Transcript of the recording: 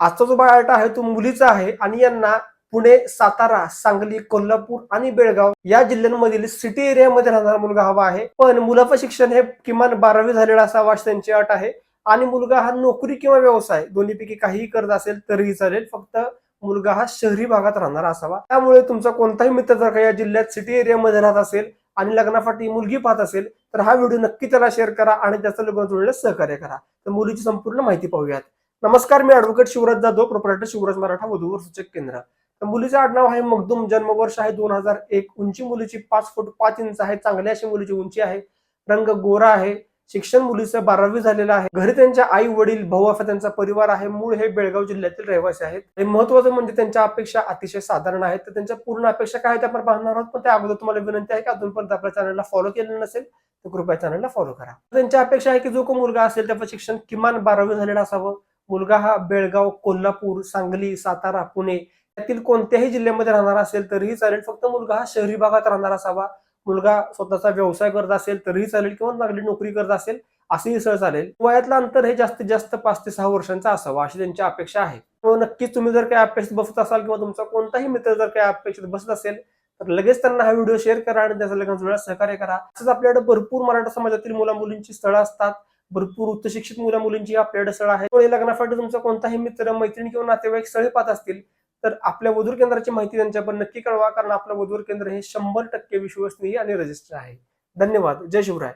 आजचा जो बायोडाटा आहे तो मुलीचा आहे आणि यांना पुणे सातारा सांगली कोल्हापूर आणि बेळगाव या जिल्ह्यांमधील सिटी एरियामध्ये राहणारा मुलगा हवा आहे. पण मुलाचं शिक्षण हे किमान बारावी झालेलं असावा अशी त्यांची अट आहे. आणि मुलगा हा नोकरी किंवा व्यवसाय दोन्हीपैकी काहीही करत असेल तरीही चालेल. फक्त मुलगा हा शहरी भागात राहणारा असावा. त्यामुळे तुमचा कोणताही मित्र जर का या जिल्ह्यात सिटी एरियामध्ये राहत असेल आणि लग्नासाठी मुलगी पाहत असेल तर हा व्हिडिओ नक्की त्याला शेअर करा आणि त्याचं लग्न जुळण्यास सहकार्य करा. तर मुलीची संपूर्ण माहिती पाहूयात. नमस्कार मी ऍडव्होकेट शिवराज जाधव प्रोपरायटर शिवराज मराठा वधूवर सूचक केंद्र. तर मुलीचं आडनाव आहे मगदूम जन्मवर्ष आहे दोन हजार एक. उंची मुलीची पाच फूट पाच इंच आहे चांगली अशी मुलीची उंची आहे. रंग गोरा आहे. शिक्षण मुलीचं बारावी झालेलं आहे. घरी त्यांच्या आई वडील भाऊ असा त्यांचा परिवार आहे. मूळ हे बेळगाव जिल्ह्यातील रहिवासी आहेत. आणि महत्वाचं म्हणजे त्यांच्या अपेक्षा अतिशय साधारण आहेत. तर त्यांच्या पूर्ण अपेक्षा काय आहेत आपण पाहणार आहोत. पण त्या अगोदर तुम्हाला विनंती आहे की अजूनपर्यंत आपल्या चॅनलला फॉलो केलं नसेल तर कृपया चॅनलला फॉलो करा. त्यांच्या अपेक्षा आहे की जो को मुलगा असेल त्याचं शिक्षण किमान बारावी झालेलं असावं. मुलगा हा बेळगाव कोल्हापूर सांगली सातारा पुणे यातील कोणत्याही जिल्ह्यामध्ये राहणार असेल तरीही चालेल. फक्त मुलगा हा शहरी भागात राहणार असावा. मुलगा स्वतःचा व्यवसाय करत असेल तरीही चालेल किंवा चांगली नोकरी करत असेल असंही सहज चालेल. वयातलं अंतर हे जास्तीत जास्त पाच ते सहा वर्षांचा असावा अशी त्यांची अपेक्षा आहे. हो, नक्कीच तुम्ही जर काही अपेक्षित बसत असाल किंवा तुमचा कोणताही मित्र जर काही अपेक्षित बसत असेल तर लगेच त्यांना हा व्हिडिओ शेअर करा आणि त्याचा लग्न वेळा सहकार्य करा. तसंच आपल्याकडे भरपूर मराठा समाजातील मुला मुलींची स्थळं असतात. भरपूर उच्च शिक्षित मुला मुलींची आपल्याकडे स्थळं आहे. लग्नासाठी तुमचा कोणताही मित्र मैत्रिणी किंवा नातेवाईक स्थळे पाहत असतील तर आपल्या वधूर केंद्राची माहिती त्यांच्यावर नक्की कळवा कारण आपलं वधूर केंद्र हे शंभर टक्के विश्वसनीय आणि रजिस्टर आहे. धन्यवाद. जय शिवराय.